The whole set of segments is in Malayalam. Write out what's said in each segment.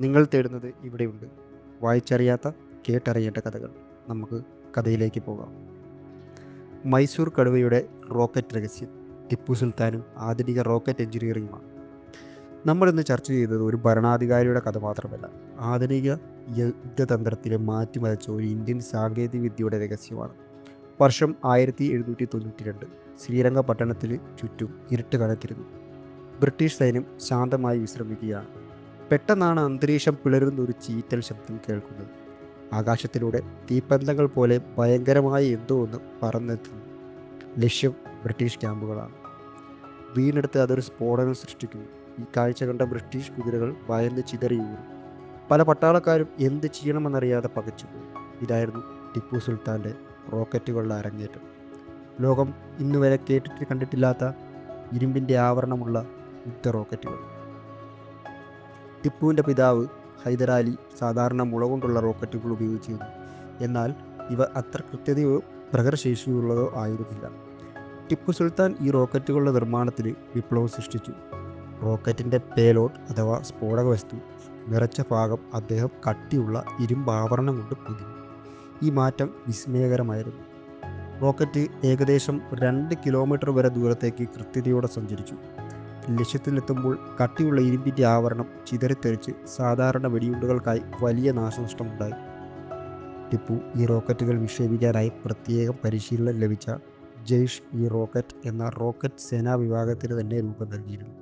നിങ്ങൾ തേടുന്നത് ഇവിടെയുണ്ട്. വായിച്ചറിയാത്ത കേട്ടറിയേണ്ട കഥകൾ. നമുക്ക് കഥയിലേക്ക് പോകാം. മൈസൂർ കടുവയുടെ റോക്കറ്റ് രഹസ്യം. ടിപ്പു സുൽത്താനും ആധുനിക റോക്കറ്റ് എഞ്ചിനീയറിംഗുമാണ്. നമ്മളിന്ന് ചർച്ച ചെയ്തത് ഒരു ഭരണാധികാരിയുടെ കഥ മാത്രമല്ല ആധുനിക യുദ്ധതന്ത്രത്തിലെ മാറ്റിമറിച്ച ഒരു ഇന്ത്യൻ സാങ്കേതിക വിദ്യയുടെ രഹസ്യമാണ്. വർഷം ആയിരത്തി എഴുന്നൂറ്റി തൊണ്ണൂറ്റി രണ്ട് ശ്രീരംഗപട്ടണത്തിന് ചുറ്റും ഇരുട്ട് കടത്തിരുന്നു ബ്രിട്ടീഷ് സൈന്യം ശാന്തമായി വിശ്രമിക്കുകയാണ്. പെട്ടെന്നാണ് അന്തരീക്ഷം പിളരുന്ന ഒരു ചീറ്റൽ ശബ്ദം കേൾക്കുന്നത്. ആകാശത്തിലൂടെ തീപ്പന്തങ്ങൾ പോലെ ഭയങ്കരമായ എന്തോ ഒന്ന് പറന്നെത്തുന്നു. ലക്ഷ്യം ബ്രിട്ടീഷ് ക്യാമ്പുകളാണ്. വീണെടുത്ത് അതൊരു സ്ഫോടനം സൃഷ്ടിക്കുന്നു. ഈ കാഴ്ച കണ്ട ബ്രിട്ടീഷ് കുതിരകൾ ഭയന്ന് ചിതറിയുന്നു പല പട്ടാളക്കാരും എന്ത് ചെയ്യണമെന്നറിയാതെ പകച്ചുപോയി. ഇതായിരുന്നു ടിപ്പു സുൽത്താന്റെ റോക്കറ്റുകളുടെ അരങ്ങേറ്റം. ലോകം ഇന്നുവരെ കേട്ടിട്ട് കണ്ടിട്ടില്ലാത്ത ഇരുമ്പിന്റെ ആവരണമുള്ള യുദ്ധ റോക്കറ്റുകൾ. ടിപ്പുവിന്റെ പിതാവ് ഹൈദരാലി സാധാരണ മുള കൊണ്ടുള്ള റോക്കറ്റുകൾ ഉപയോഗിച്ചിരുന്നു. എന്നാൽ ഇവ അത്ര കൃത്യതയോ പ്രകടശേഷിയുള്ളതോ ആയിരുന്നില്ല. ടിപ്പു സുൽത്താൻ ഈ റോക്കറ്റുകളുടെ നിർമ്മാണത്തിൽ വിപ്ലവം സൃഷ്ടിച്ചു. റോക്കറ്റിന്റെ പേലോട്ട് അഥവാ സ്ഫോടക വസ്തു നിറച്ച ഭാഗം അദ്ദേഹം കട്ടിയുള്ള ഇരുമ്പാവരണം കൊണ്ട് പൊതിഞ്ഞു. ഈ മാറ്റം വിസ്മയകരമായിരുന്നു. റോക്കറ്റ് ഏകദേശം രണ്ട് കിലോമീറ്റർ വരെ ദൂരത്തേക്ക് കൃത്യതയോടെ സഞ്ചരിച്ചു. ലക്ഷ്യത്തിലെത്തുമ്പോൾ കട്ടിയുള്ള ഇരുമ്പിന്റെ ആവരണം ചിതറിത്തെറിച്ച് സാധാരണ വെടിയുണ്ടുകൾക്കായി വലിയ നാശനഷ്ടമുണ്ടായി. ടിപ്പു ഈ റോക്കറ്റുകൾ വിക്ഷേപിക്കാനായി പ്രത്യേകം പരിശീലനം ലഭിച്ച ജെയ്ഷ് ഇ റോക്കറ്റ് എന്ന റോക്കറ്റ് സേനാ വിഭാഗത്തിന് തന്നെ രൂപം നൽകിയിരുന്നു.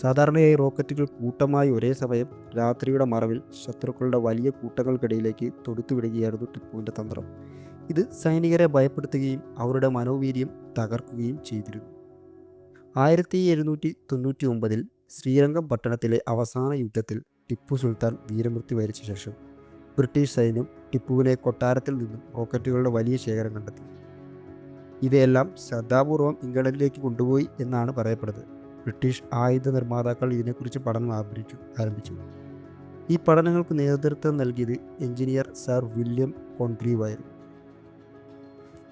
സാധാരണയായി റോക്കറ്റുകൾ കൂട്ടമായി ഒരേ സമയം രാത്രിയുടെ മറവിൽ ശത്രുക്കളുടെ വലിയ കൂട്ടങ്ങൾക്കിടയിലേക്ക് തൊടുത്തുവിടുകയായിരുന്നു ടിപ്പുവിന്റെ തന്ത്രം. ഇത് സൈനികരെ ഭയപ്പെടുത്തുകയും അവരുടെ മനോവീര്യം തകർക്കുകയും ചെയ്തിരുന്നു. ആയിരത്തി എഴുന്നൂറ്റി തൊണ്ണൂറ്റി ഒമ്പതിൽ ശ്രീരംഗം പട്ടണത്തിലെ അവസാന യുദ്ധത്തിൽ ടിപ്പു സുൽത്താൻ വീരമൃത്യു വരിച്ച ശേഷം ബ്രിട്ടീഷ് സൈന്യം ടിപ്പുവിനെ കൊട്ടാരത്തിൽ നിന്നും റോക്കറ്റുകളുടെ വലിയ ശേഖരം കണ്ടെത്തി. ഇവയെല്ലാം ശ്രദ്ധാപൂർവം ഇംഗ്ലണ്ടിലേക്ക് കൊണ്ടുപോയി എന്നാണ് പറയപ്പെടുന്നത്. ബ്രിട്ടീഷ് ആയുധ നിർമ്മാതാക്കൾ ഇതിനെക്കുറിച്ച് പഠനം ആരംഭിച്ചു ആരംഭിച്ചു. ഈ പഠനങ്ങൾക്ക് നേതൃത്വം നൽകിയത് എഞ്ചിനീയർ സർ വില്യം കോൺഗ്രീവായിരുന്നു.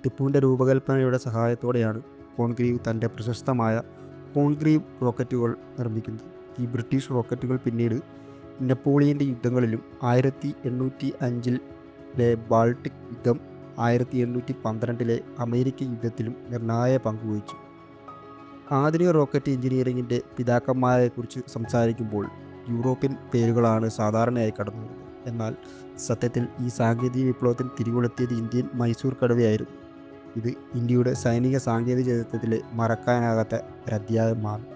ടിപ്പുവിന്റെ രൂപകൽപ്പനയുടെ സഹായത്തോടെയാണ് കോൺഗ്രീവ് തന്റെ പ്രശസ്തമായ കോൺഗ്രീവ് റോക്കറ്റുകൾ നിർമ്മിക്കുന്നത് ഈ ബ്രിട്ടീഷ് റോക്കറ്റുകൾ പിന്നീട് നെപ്പോളിയന്റെ യുദ്ധങ്ങളിലും ആയിരത്തി എണ്ണൂറ്റി അഞ്ചിലെ ബാൾട്ടിക് യുദ്ധം ആയിരത്തി എണ്ണൂറ്റി പന്ത്രണ്ടിലെ അമേരിക്കൻ യുദ്ധത്തിലും നിർണായക പങ്കുവഹിച്ചു ആധുനിക റോക്കറ്റ് എഞ്ചിനീയറിംഗിന്റെ പിതാക്കന്മാരെക്കുറിച്ച് സംസാരിക്കുമ്പോൾ യൂറോപ്യൻ പേരുകളാണ് സാധാരണയായി കടന്നു എന്നാൽ സത്യത്തിൽ ഈ സാങ്കേതിക വിപ്ലവത്തിൽ തിരികൊളുത്തിയത് ഇന്ത്യൻ മൈസൂർ കടുവയായിരുന്നു. ഇത് ഇന്ത്യയുടെ സൈനിക സാങ്കേതിക ചരിത്രത്തിലെ മറക്കാനാകാത്ത ഒരു അധ്യായമാണ്.